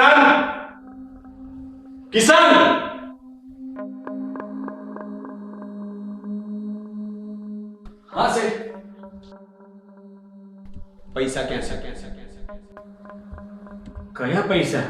કિશન કિશન હા શેઠ પૈસા ક્યાં છે ક્યાં છે ક્યાં છે કયા પૈસા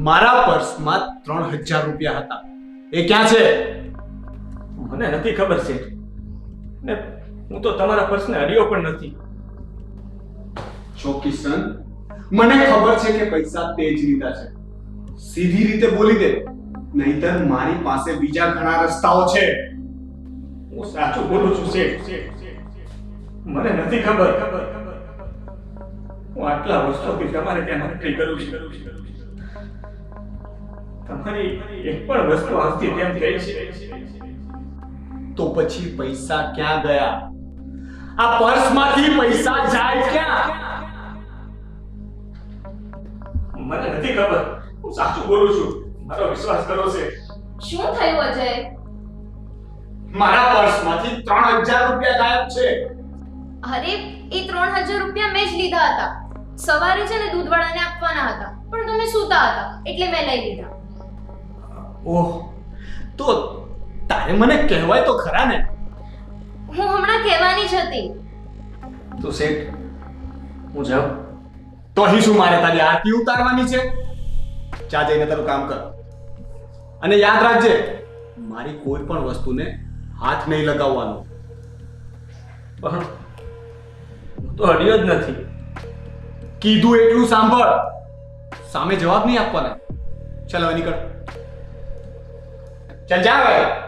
મારા પર્સમાં ત્રણ હજાર રૂપિયા હતા એ ક્યાં છે મને નથી ખબર છે ને હું તો તમારા પર્સને અડ્યો પણ નથી જો કિશન મને ખબર છે કે પૈસા તે જ લીધા છે. સીધી રીતે બોલી દે. નહીતર મારી પાસે બીજા ઘણા રસ્તાઓ છે. હું સાચું બોલું છું, શેઠ. મને નથી ખબર. હું આટલા વર્ષોથી તમારે ત્યાં નોકરી કરું છું. તમારી એક પણ વસ્તુ આવતી તેમ થઈ છે. તો પછી પૈસા ક્યાં ગયા? આ પર્સમાંથી પૈસા જાય ક્યાં? મને નથી ખબર. હું સાચું બોલું છું. મારો વિશ્વાસ કરો છે. શું થયું અજય? મારા પર્સમાંથી ત્રણ હજાર રૂપિયા ગાયબ છે. અરે એ ત્રણ હજાર રૂપિયા મેં જ લીધા હતા. સવારે છે ને દૂધવાળાને આપવાના હતા પણ તમે સૂતા હતા એટલે મેં લઈ લીધા. ઓહ તો તારે મને કહેવાય તો ખરા ને? હું હમણાં કહેવાની જ હતી. તો શેઠ હું જાઉં? તો અહીં શું મારે તારી આરતી ઉતારવાની છે? ચા જઈને તારું કામ કર. અને યાદ રાખજે મારી કોઈ પણ વસ્તુને હાથ નહીં લગાવવાનો. પણ હું તો હડ્યો જ નથી. કીધું એટલું સાંભળ. સામે જવાબ નહીં આપવાના. ચાલો નીકળ. ચાલ જા હવે.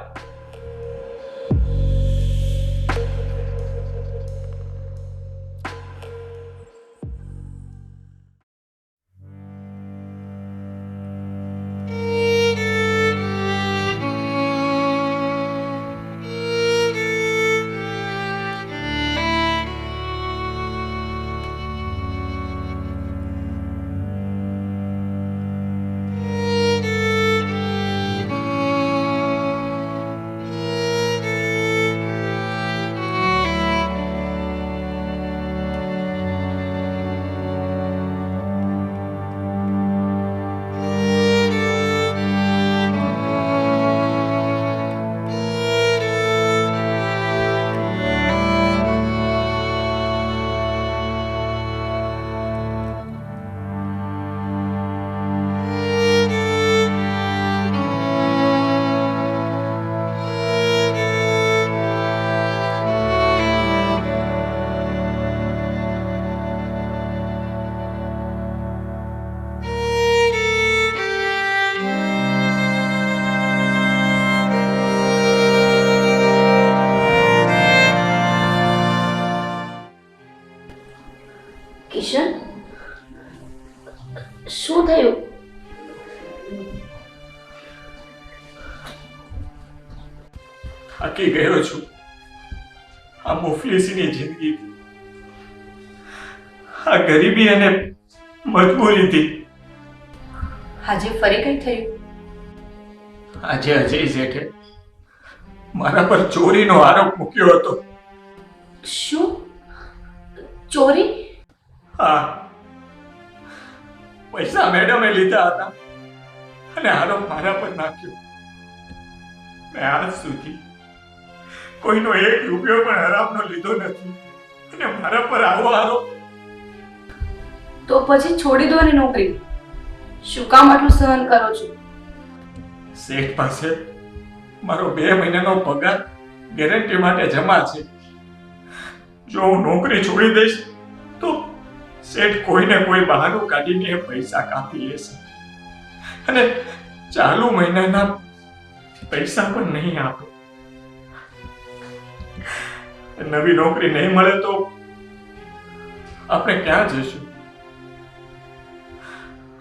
આ ગરીબી અને મજબૂરીથી. આજે ફરી કઈ થયું? આજે અજય શેઠે મારા પર ચોરીનો આરોપ મૂક્યો હતો. શું? ચોરી? હા. પૈસા મેડમે લીધા હતા અને આરોપ મારા પર નાખ્યો. મેં આજ સુધી કોઈનો એક રૂપિયો પણ હરામનો લીધો નથી અને મારા પર આવો આરોપ તો પછી છોડી દો ને નોકરી. શું કામ આટલું સહન કરો છો? શેઠ પાસે મારો બે મહિનાનો પગાર ગેરંટી માટે જમા છે. જો હું નોકરી છોડી દઈશ, તો શેઠ કોઈને કોઈ બહાનું કાઢીને પૈસા કાપી લેશે. અને ચાલુ મહિનાના પૈસા પણ નહીં આપે. નવી નોકરી નહીં મળે તો આપણે ક્યાં જઈશું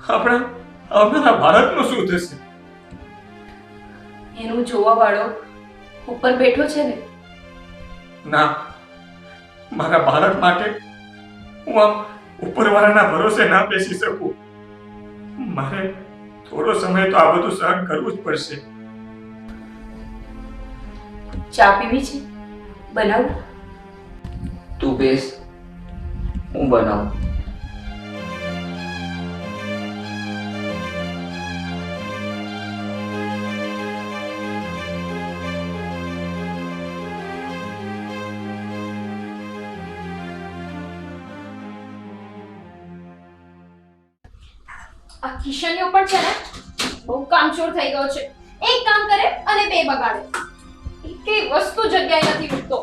આપણા આવનારા ભારતનું શું થશે? એનું જોવા વાળો ઉપર બેઠો છે ને? ના. મારા ભારત માટે હું આમ ઉપરવાળાના ભરોસે ના બેસી શકું. મારે થોડો સમય તો આ બધું સહન કરવું જ પડશે. ચા પીવી છે? બનાવું? તું બેસ. હું બનાવું. આ કિશનનો પણ છે ને બહુ કામચોર થઈ ગયો છે. એક કામ કરે અને બે બગાડે. એકેય વસ્તુ જગ્યાએ નથી મૂકતો.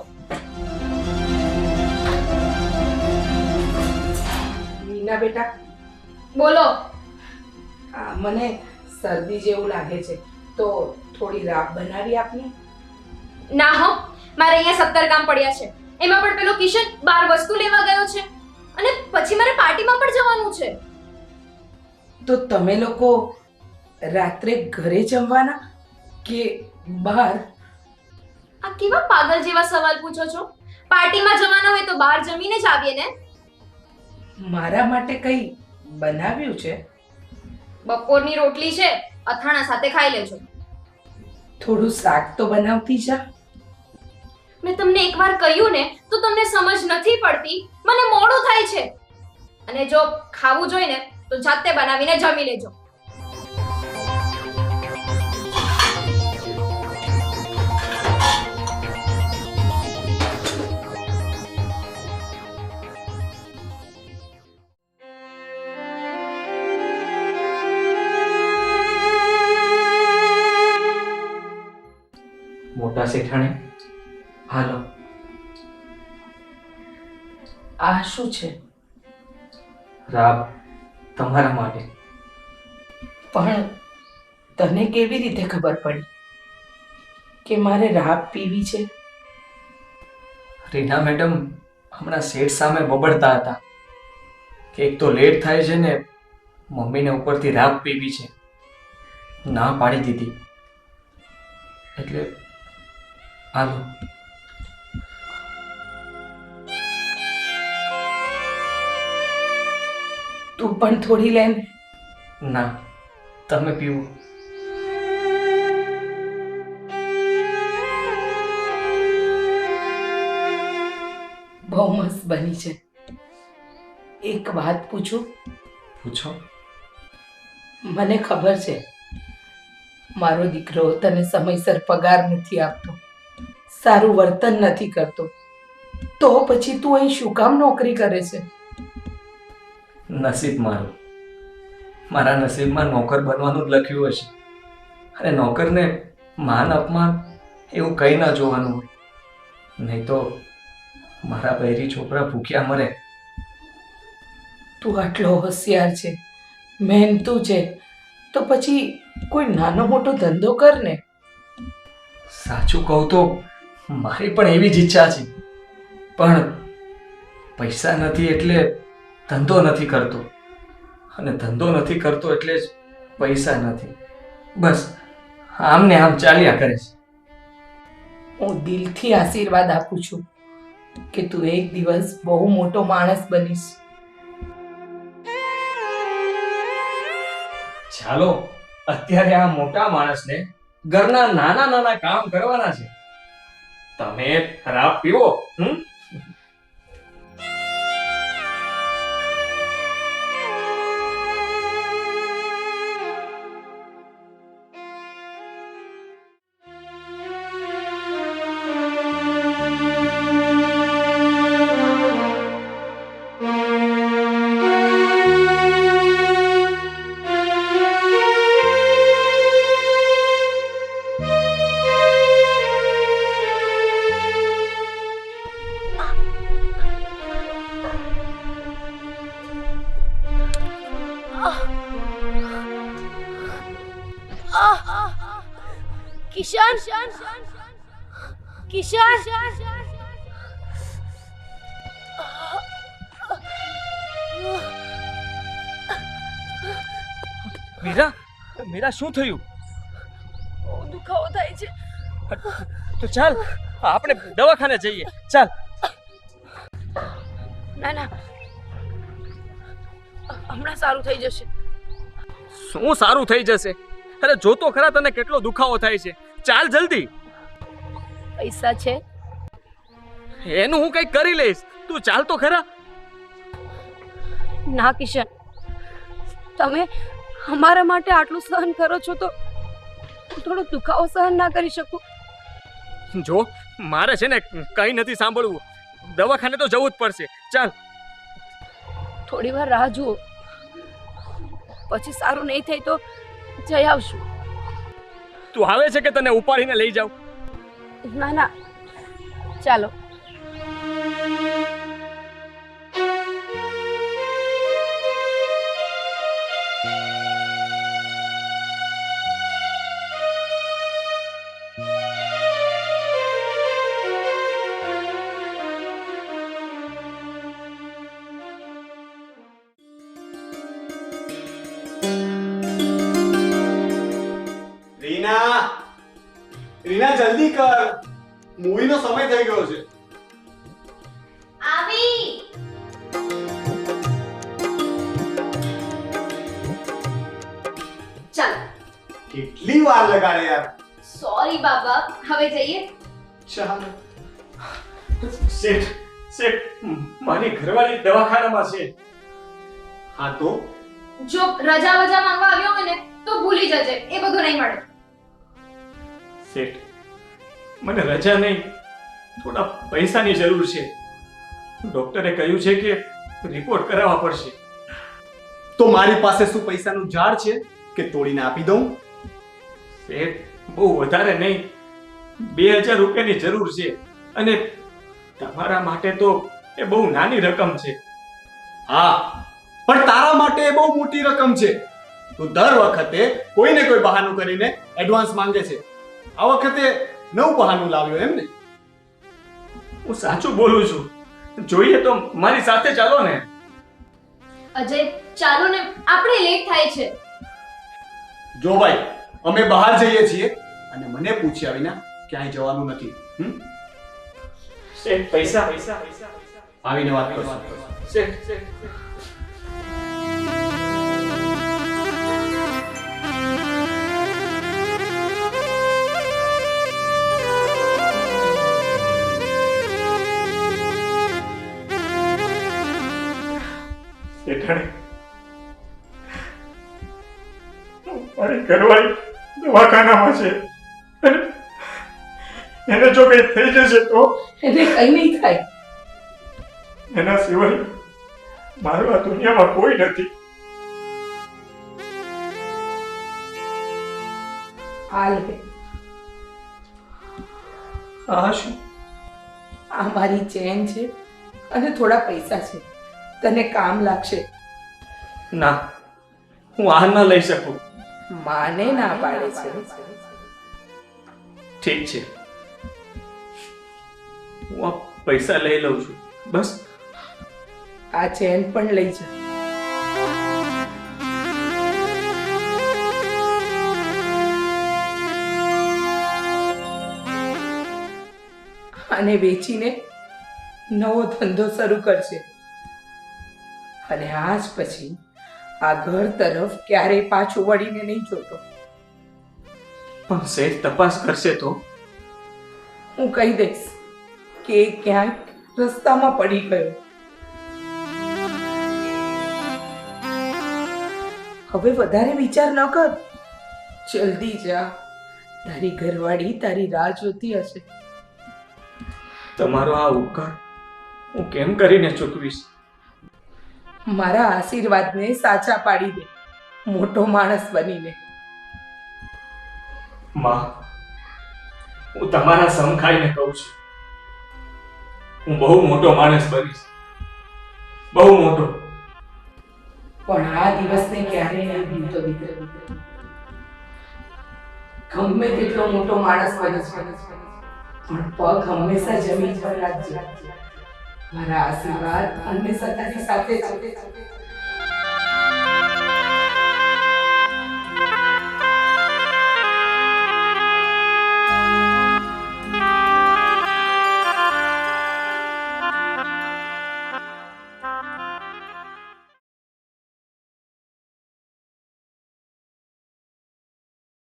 મીના બેટા બોલો. આ મને શરદી જેવું લાગે છે તો થોડી રાબ બનાવી આપને? ના હો મારે અહીંયા સત્તર કામ પડ્યા છે. એમાં પણ પેલો કિશન બાર વસ્તુ લેવા ગયો છે. અને પછી મારે પાર્ટીમાં પણ જવાનું છે. તો તમે લોકો રાત્રે ઘરે જમવાના કે બહાર? આ કેવા પાગલ જેવા સવાલ પૂછો છો? પાર્ટીમાં જવાના હોય તો બહાર જમીને જ આવીએ ને? મારા માટે કંઈ બનાવ્યું છે? બપોરની રોટલી છે અથાણા સાથે ખાઈ લેજો. થોડું શાક તો બનાવતી જા. મેં તમને એકવાર કહ્યું ને તો તમને સમજ નથી પડતી? મને મોડું થાય છે. અને જો ખાવું જોઈએ ને તો જાતે બનાવીને જમી લેજો. મોટા શેઠાણી હાલો. આ શું છે? રાબ તમારા માટે. પણ તને કેવી રીતે ખબર પડી કે મારે રાબ પીવી છે? રીના મેડમ હમણાં શેઠ સામે બબડતા હતા. કે એક તો લેટ થાય છે ને મમ્મીને ઉપરથી રાબ પીવી છે. ના પાડી દીધી. એટલે હાલો. તું પણ થોડી લે ના તમે પીવો. બહુ મસ્ત બની છે. એક વાત પૂછું? પૂછો. મને ખબર છે મારો દીકરો તને સમયસર પગાર નથી આપતો સારું વર્તન નથી કરતો. તો પછી તું અહીં શું કામ નોકરી કરે છે? નસીબ મારું. મારા નસીબમાં નોકર બનવાનું જ લખ્યું હશે. અને નોકરને માન અપમાન એવું કંઈ ના જોવાનું હોય. નહીં તો મારા બૈરી છોકરા ભૂખ્યા મરે. તું આટલો હોશિયાર છે મહેનતું છે તો પછી કોઈ નાનો મોટો ધંધો કર ને. સાચું કહું તો મારી પણ એવી જ ઈચ્છા છે. પણ પૈસા નથી એટલે ધંધો નથી કરતો. અને ધંધો નથી કરતો એટલે જ પૈસા નથી. બસ આમ ને આમ ચાલ્યા કરે છે. હું દિલથી આશીર્વાદ આપું છું કે તું એક દિવસ બહુ મોટો માણસ બનીશ. ચાલો અત્યારે આ મોટા માણસને ઘરના નાના નાના કામ કરવાના છે. તમે ખરાબ પીવો હમ? કિશન? કિશન? મીરા મીરા શું થયું? બહુ દુખાવો થાય છે. તો ચાલ આપણે દવાખાને જઈએ. ચાલ. ના ના. હમણાં સારું થઈ જશે. શું સારું થઈ જશે? અરે જોતો ખરા તને કેટલો દુખાવો થાય છે. ચાલ જલ્દી. પૈસા છે? એનું હું કંઈક કરી લઈશ. તું ચાલ તો ખરા. ના કિશન. તમે અમારા માટે આટલું સહન કરો છો તો થોડો દુખાવો સહન ના કરી શકું. જો મારે છે ને કંઈ નથી સાંભળવું. દવાખાને તો જવું જ પડશે. ચાલ. થોડી વાર રાહ જુઓ. પછી સારું નહીં થાય તો જઈ આવશું. તું આવે છે કે તને ઉપાડીને લઈ જાઉં? ના ના. ચાલો. રીના જલ્દી કર. મૂવીનો સમય થઈ ગયો છે. આવી. ચાલ. કેટલી વાર લગાડે યાર. સોરી બાબા હવે જઈએ. ચાલ. શેઠ શેઠ મારી ઘરવાળી દવાખાનામાં છે. હા તો? જો રજા વજા માંગવા આવ્યો હોય ને તો ભૂલી જજે. એ બધું નહીં મળે. શેઠ મને રજા નહીં. થોડા પૈસાની જરૂર છે. ડોક્ટરે કહ્યું છે કે રિપોર્ટ કરાવવા પડશે. તો મારી પાસે શું પૈસાનું ઝાડ છે કે તોડીને આપી દઉં? શેઠ બહુ વધારે નહીં. બે હજાર રૂપિયાની જરૂર છે અને તમારા માટે તો એ બહુ નાની રકમ છે. હા પણ તારા માટે એ બહુ મોટી રકમ છે. તું દર વખતે કોઈને કોઈ બહાનું કરીને એડવાન્સ માંગે છે. આ વખતે નવું બહાનું લાવ્યો એમ ને હું સાચું બોલું છું. જોઈએ તો મારી સાથે ચાલો ને. અજય ચાલો ને. આપણે લેટ થાય છે. જો ભાઈ અમે બહાર જઈએ છીએ અને મને પૂછ્યા વિના ક્યાંય જવાનું નથી. હમ? શેઠ પૈસા. પૈસા પૈસા આવીને વાત કરો શેઠ શેઠ. શેઠાણી મારી ઘરવાળી દવાખાનામાં છે. એને જો કઈ થઈ જશે તો? એને કઈ નહીં થાય. એના સિવાય મારું આ દુનિયામાં કોઈ નથી. હાલ આ શું? આ મારી ચેન છે અને થોડા પૈસા છે. તને કામ લાગશે. ના હું આ ન લઈ શકું. માને ના પાડે છે. ઠીક છે. હું આ પૈસા લઈ લઉં છું. બસ. આ ચેન પણ લઈ જા. અને વેચીને નવો ધંધો શરૂ કરશે અને આજ પછી આ ઘર તરફ ક્યારેય પાછું વળીને નહીં જોતો. પણ શેઠ તપાસ કરશે તો? હું કહી દઈશ કે ક્યાંક રસ્તામાં પડી ગયો. હવે વધારે વિચાર ન કર. જલ્દી જા. તારી ઘરવાળી તારી રાહ જોતી હશે. તમારો આ ઉપકાર હું કેમ કરીને ચૂકવીશ? મારા આશીર્વાદને સાચા પાડી દે. મોટો માણસ બનીને. માં હું તમારા સમ ખાઈને કહું છું. હું બહુ મોટો માણસ બનીશ. બહુ મોટો. પણ આ દિવસને ક્યારેય નહીં ભૂલતો દીકરો. ગમે તેટલો મોટો માણસ બને છે પણ પગ હંમેશા જમીન પર રાખજે. મારા આશીર્વાદ હંમેશા તારી સાથે